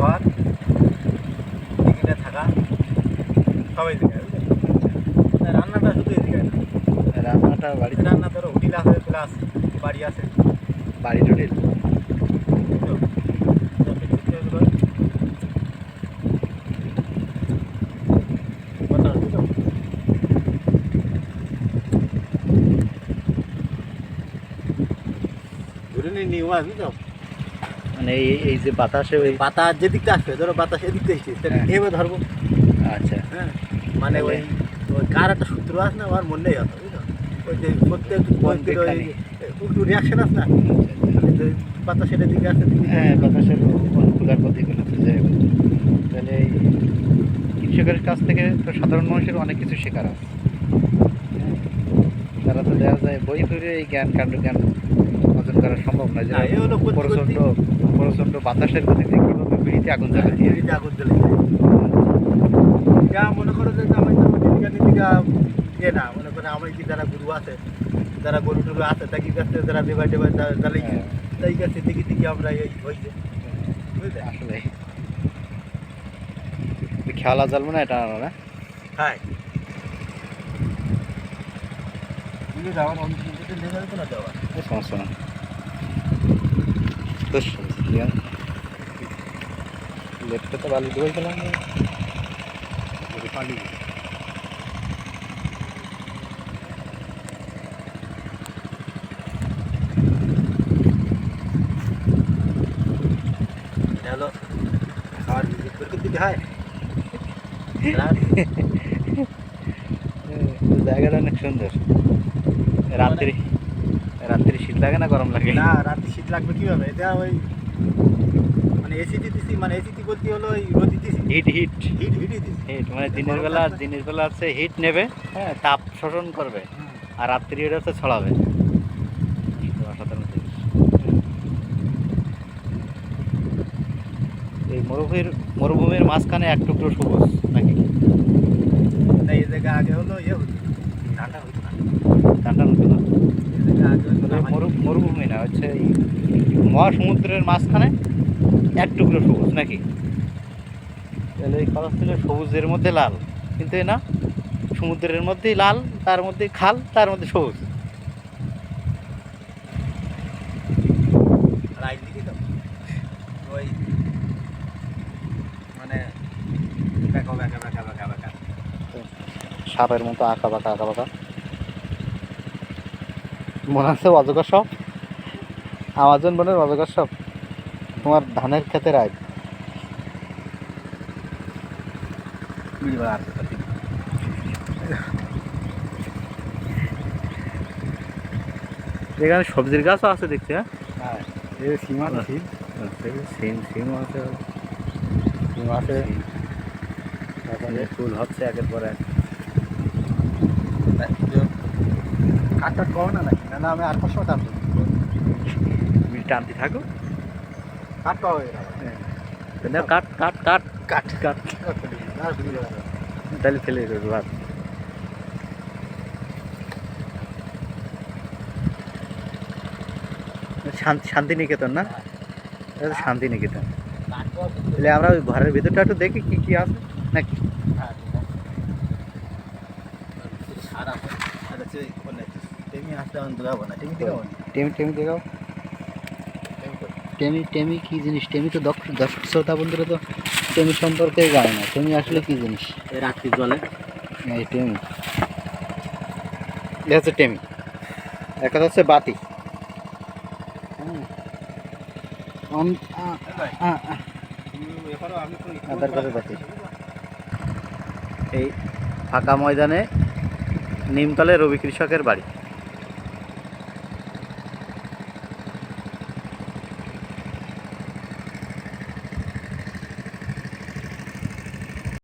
ঘর এখানে থাকা সবাই বুঝলেন রান্নাটা শুধু এদিকে রান্নাটা বাড়িতে রান্না ধরো হোটেল আছে প্লাস বাড়ি আছে। বাড়ি টুটিল? ধরে নিয়ে নিয়ে আসবি। তো? মানে এই এই যে বাতাসে ওই বাতাস যেদিকটা আসবে ধরো বাতাস এদিকটা এসছে তাহলে হ্যাঁ। এভাবে ধরবো। আচ্ছা। হ্যাঁ মানে ওই ওই কার একটা সূত্র আছে না আমার মনেই হতো বুঝলো ওই যে প্রত্যেক কোন ওই একটু রিয়াকশন আছে না? ওই বাতাসের এদিকে আছে হ্যাঁ বাতাসের অনুকূলার তাহলে এই কৃষকের কাছ থেকে তো সাধারণ মানুষের অনেক কিছু শেখার আছে। হ্যাঁ, তারা তো দেখা যায় বই পড়ে এই জ্ঞান কাণ্ড জ্ঞান অর্জন করা সম্ভব নয়। যে প্রচণ্ড প্রচণ্ড বাতাসের গতিতে কীভাবে বিড়িতে আগুন জ্বালা দিয়ে এদিকে আগুন জ্বলে। যা মনে করো যে আমি ইয়ে না মনে করো আমার কি যারা গুরু আছে যারা গরু টরু আছে তাকে কাছে যারা দেবাই টেবাই জ্বালাই হ্যাঁ, তাই কাছে দেখি দেখি আমরা এই হয়েছে বুঝলে? আসলে। খেলা জ্বালবো না এটা আনো না হ্যাঁ। যাওয়ার অনেক সমস্যা না বেশ লেফটে তো বালি ডুবে গেলাম পানি এটা হলো খাওয়ার বিদ্যুৎ করে দিতে হয় রাত জায়গাটা অনেক সুন্দর রাত্রি রাত্রি শীত লাগে না গরম লাগে? না রাতে শীত লাগবে কীভাবে? এটা ওই মানে এসি দিতেছি মানে এসি বলতে হলো ওই রোদ দিতেছি। হিট হিট হিট হিটই দিছি হিট মানে দিনের বেলা দিনের বেলা হচ্ছে হিট নেবে হ্যাঁ। তাপ শোষণ করবে আর রাত্রি এটা হচ্ছে ছড়াবে। অসাধারণ জিনিস। এই মরুভূমির মরুভূমির মাঝখানে এক টুকরো সবুজ নাকি? না এই জায়গা আগে হলো ইয়ে হতো ঠান্ডা হতো না। ঠান্ডা নদী না এই জায়গা আগে হলো তাহলে নামাজ- মরু মরুভূমি না হচ্ছে এই মহাসমুদ্রের মাঝখানে এক টুকরো সবুজ নাকি? তাহলে এই কথা ছিল সবুজের মধ্যে লাল কিন্তু এ না সমুদ্রের মধ্যেই লাল তার মধ্যে খাল তার মধ্যে সবুজ। মানে সাপের মতো আঁকা বাঁকা আঁকা বাঁকা। মনে আছে অজগর সব আমাজন বনের অজগর সব তোমার ধানের ক্ষেতের আয়। এখানে সবজির গাছও আছে দেখছি হ্যাঁ? হ্যাঁ। এই সীমা আছে সিম। আছে। তারপরে ফুল হচ্ছে একের পর এক। কাঠটা কম না নাকি? না না আমি আর পাঁচশো টানবো। টানতে থাকো। পাওয়া হয়ে। তাহলে কাট কাট কাট কাট আর বিড়ি তাহলে ফেলে দেবে শান্তি শান্তিনিকেতন না? এটা শান্তিনিকেতন। তাহলে আমরা ওই ঘরের ভিতরটা একটু দেখি কি কি আছে নাকি? হ্যাঁ, টেমি আসতে আমি দেখাবো না টেমি দেখাবো না টেমি টেমি দেখাও টেমি টেমি টেমি কি জিনিস? টেমি তো দর্শক দর্শক শ্রোতা বন্ধুরা তো টেমি সম্পর্কে জানে না। টেমি আসলে কি জিনিস? এই রাত্রি জলে। এই টেমি। এটা হচ্ছে টেমি। একটা হচ্ছে বাতি। আধার কার্ডের বাতি। এই ফাঁকা ময়দানে নিমতলে রবি কৃষকের বাড়ি।